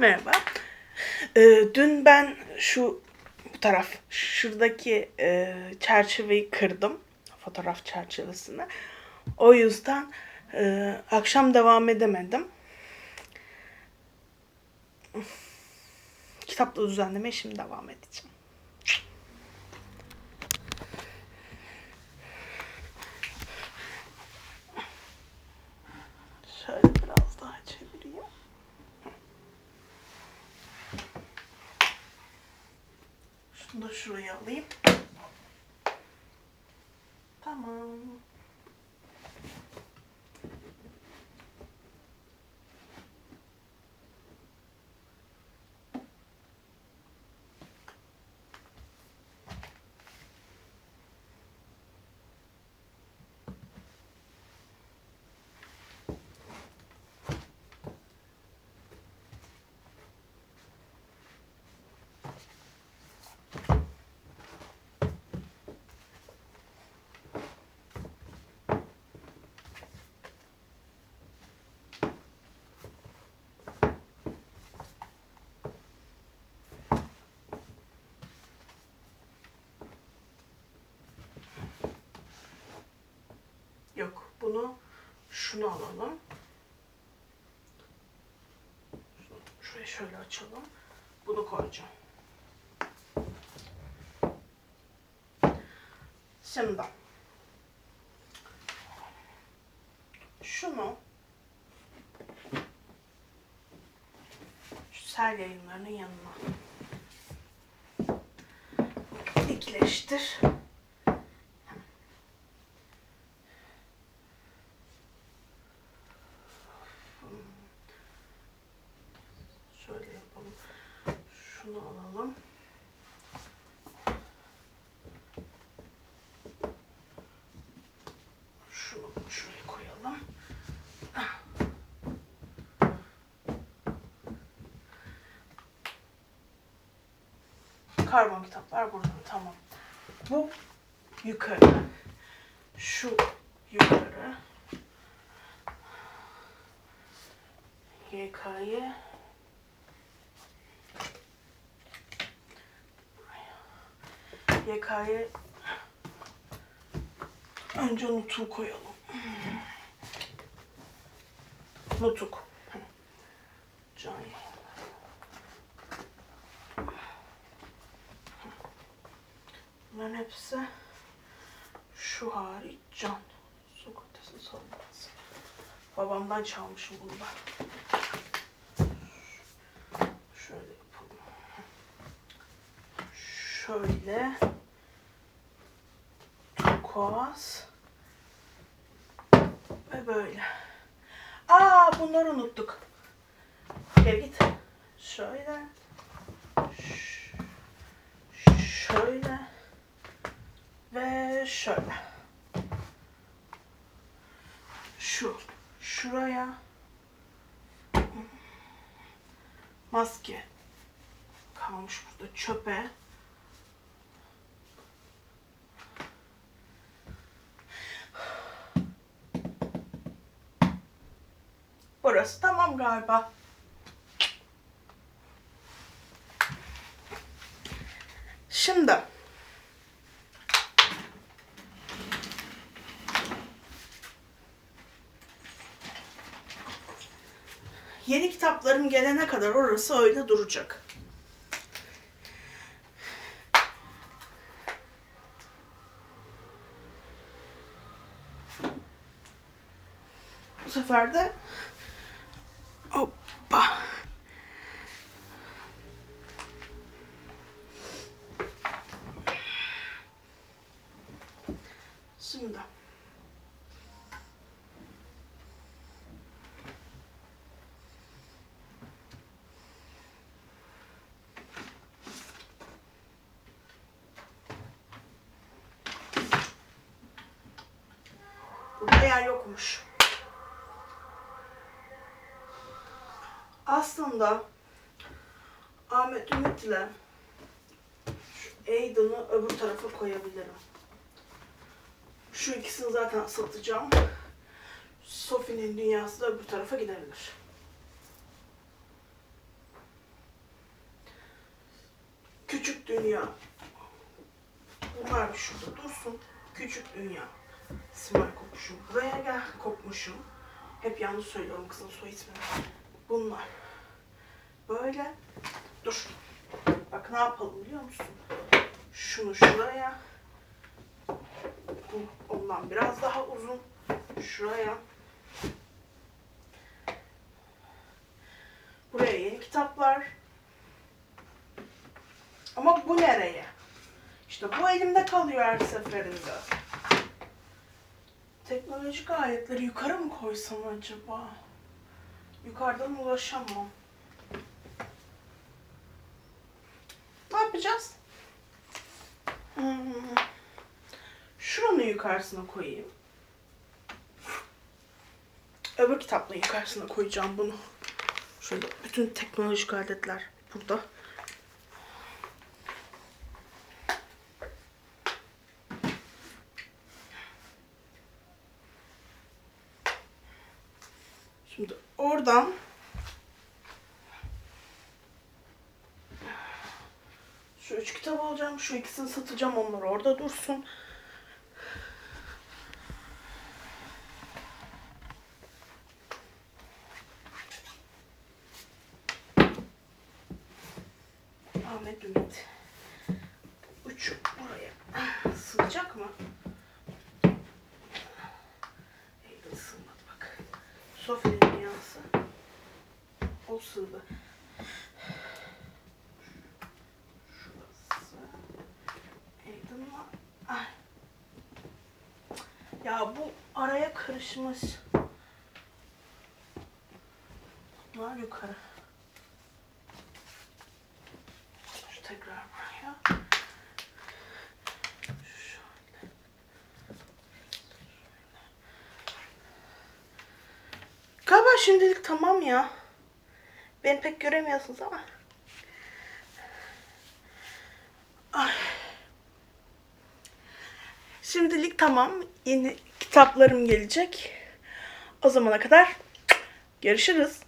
Merhaba. Ee, dün ben şu bu taraf şuradaki e, çerçeveyi kırdım. Fotoğraf çerçevesini. O yüzden e, akşam devam edemedim. Kitapla düzenlemeye şimdi devam edeceğim. Şöyle biraz daha çevireyim. Şuraya alayım. Tamam. Bunu şunu alalım. Şunu Şuraya şöyle açalım. Bunu koyacağım. Şimdi şunu şu sel yayınlarının yanına dikleştir. Şöyle yapalım. Şunu alalım. Şunu şuraya koyalım. Karbon kitaplar burada. Tamam. Bu yukarı. Şu yukarı. YK'ye YK'ye önce nutuğu koyalım. Nutuk. Can Bunların hepsi şu hariç can. Sigortası sorulmaz. Babamdan çalmışım bunu ben. Şöyle yapalım. Şöyle. Turkuaz. Ve böyle. Aa bunları unuttuk. Gel git. Şöyle. Ş- Şöyle. Ve şöyle. Şu. Şuraya. Maske. Kalmış burada çöpe. Burası tamam galiba. Şimdi yeni kitaplarım gelene kadar orası öyle duracak. Bu sefer de hoppa. Şimdi Yer yokmuş. Aslında Ahmet Ümit ile şu Aiden'ı öbür tarafa koyabilirim. Şu ikisini zaten satacağım. Sophie'nin dünyası da öbür tarafa gidebilir. Küçük Dünya. Bunlar şurada dursun. Küçük Dünya. Simay Kokmuşum. Buraya gel Kokmuşum. Hep yanlış söylüyorum kızın soy ismini. Bunlar. Böyle. Dur. Bak ne yapalım biliyor musun? Şunu şuraya. Bu ondan biraz daha uzun. Şuraya. Buraya yeni kitaplar. Ama bu nereye? İşte bu elimde kalıyor her seferinde. Teknolojik aletleri yukarı mı koysam acaba? Yukarıdan ulaşamam. Ne yapacağız? Hmm. Şuranın yukarısına koyayım. Öbür kitabın yukarısına koyacağım bunu. Şöyle bütün teknolojik aletler burada. Şimdi oradan şu üç kitap alacağım. Şu ikisini satacağım. Onlar orada dursun. Ahmet Ümit. Uç buraya. Sığacak mı? Hayır sığmadı bak. Sofya dünyası. O sığdı. Şurası. Aydınla. Ay. Ya bu araya karışmış. Bunlar yukarı. Şu tekrar buraya. Şöyle. Galiba şimdilik tamam ya. Beni pek göremiyorsunuz ama. Ay. Şimdilik tamam. Yeni kitaplarım gelecek. O zamana kadar görüşürüz.